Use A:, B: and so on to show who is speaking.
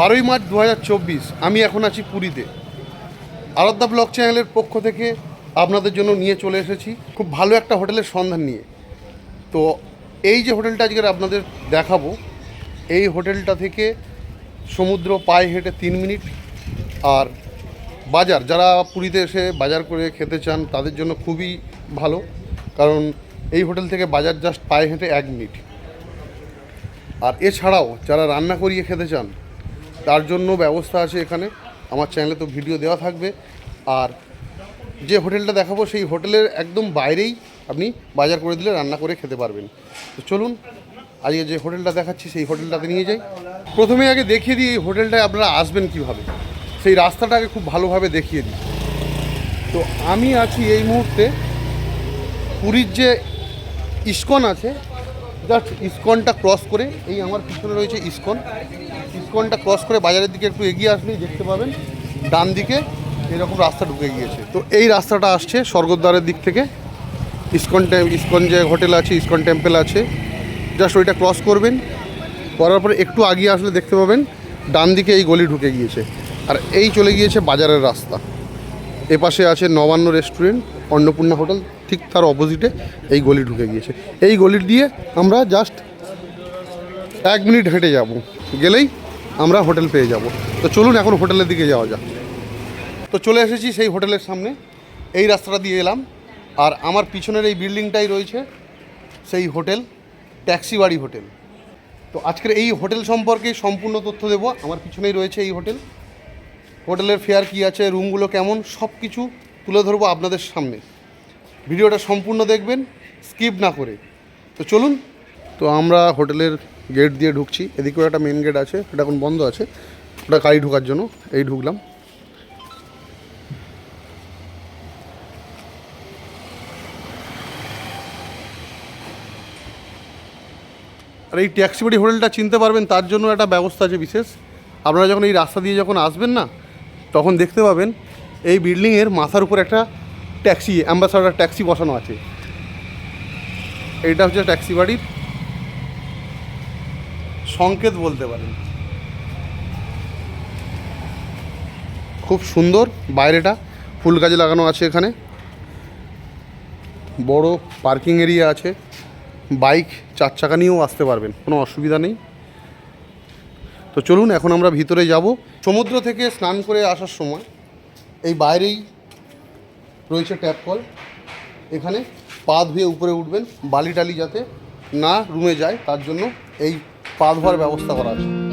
A: বারোই মার্চ দু হাজার চব্বিশ, আমি এখন আছি পুরীতে। আরাধ্যা ব্লগ চ্যানেলের পক্ষ থেকে আপনাদের জন্য নিয়ে চলে এসেছি। খুব ভালো একটা হোটেলের সন্ধান নিয়ে। তো এই যে হোটেলটা আজকে আপনাদের দেখাবো, এই হোটেলটা থেকে সমুদ্র পায়ে হেঁটে তিন মিনিট। আর বাজার, যারা পুরীতে এসে বাজার করে খেতে চান, তাদের জন্য খুবই ভালো। কারণ এই হোটেল থেকে বাজার জাস্ট পায়ে হেঁটে এক মিনিট। আর এছাড়াও যারা রান্না করিয়ে খেতে চান তার জন্য ব্যবস্থা আছে এখানে। আমার চ্যানেলে তো ভিডিও দেওয়া থাকবে। আর যে হোটেলটা দেখাবো, সেই হোটেলের একদম বাইরেই আপনি বাজার করে দিলে রান্না করে খেতে পারবেন। তো চলুন, আজকে যে হোটেলটা দেখাচ্ছি, সেই হোটেলটাতে নিয়ে যাই। প্রথমে আগে দেখিয়ে দিই, এই হোটেলটায় আপনারা আসবেন কীভাবে? সেই রাস্তাটাকে খুব ভালোভাবে দেখিয়ে দিই। তো আমি আছি এই মুহূর্তে পুরীর যে ইস্কন আছে জাস্ট ইস্কনটা ক্রস করে, এই আমার পিছনে রয়েছে ইস্কন। ইস্কনটা ক্রস করে বাজারের দিকে একটু এগিয়ে আসলেই দেখতে পাবেন, ডান দিকে এরকম রাস্তা ঢুকে গিয়েছে। তো এই রাস্তাটা আসছে স্বর্গদ্বারের দিক থেকে। ইস্কন ইস্কন যে হোটেল আছে, ইস্কন টেম্পেল আছে, জাস্ট ওইটা ক্রস করবেন। করার পরে একটু আগিয়ে আসলে দেখতে পাবেন, ডান দিকে এই গলি ঢুকে গিয়েছে। আর এই চলে গিয়েছে বাজারের রাস্তা। এপাশে আছে নবান্ন রেস্টুরেন্ট, অন্নপূর্ণা হোটেল। ঠিক তার অপোজিটে এই গলি ঢুকে গিয়েছে। এই গলির দিয়ে আমরা জাস্ট এক মিনিট হেঁটে যাব। গেলেই আমরা হোটেল পেয়ে যাব। তো চলুন এখন হোটেলের দিকে যাওয়া যাক। তো চলে এসেছি সেই হোটেলের সামনে। এই রাস্তাটা দিয়ে এলাম। আর আমার পিছনের এই বিল্ডিংটাই রয়েছে সেই হোটেল ট্যাক্সি বাড়ি হোটেল। তো আজকের এই হোটেল সম্পর্কে সম্পূর্ণ তথ্য দেবো। আমার পিছনেই রয়েছে এই হোটেল। হোটেলের ফেয়ার কী আছে রুমগুলো কেমন সব কিছু তুলে ধরবো আপনাদের সামনে। ভিডিওটা সম্পূর্ণ দেখবেন, স্কিপ না করে। তো চলুন, তো আমরা হোটেলের গেট দিয়ে ঢুকছি। এদিকেও একটা মেন গেট আছে, এটা এখন বন্ধ আছে। ওটা গাড়ি ঢোকার জন্য, এই ঢুকলাম। আর এই ট্যাক্সি বাড়ি হোটেলটা চিনতে পারবেন, তার জন্য একটা ব্যবস্থা আছে বিশেষ। আপনারা যখন এই রাস্তা দিয়ে যখন আসবেন না, তখন দেখতে পাবেন, এই বিল্ডিংয়ের মাথার উপর একটা ট্যাক্সি, অ্যাম্বাসাডার ট্যাক্সি বসানো আছে। এটা হচ্ছে ট্যাক্সি বাড়ির সংকেত বলতে পারেন। খুব সুন্দর বাইরেটা, ফুল গাছ লাগানো আছে এখানে। বড় পার্কিং এরিয়া আছে। বাইক চার চাকা নিয়েও আসতে পারবেন, কোনো অসুবিধা নেই। তো চলুন, এখন আমরা ভিতরে যাব। সমুদ্র থেকে স্নান করে আসার সময়, এই বাইরেই রয়েছে ট্যাপ কল। এখানে পা ধুয়ে উপরে উঠবেন, বালি টালি যাতে না রুমে যায়, তার জন্য এই পা ধোয়ার ব্যবস্থা করা আছে।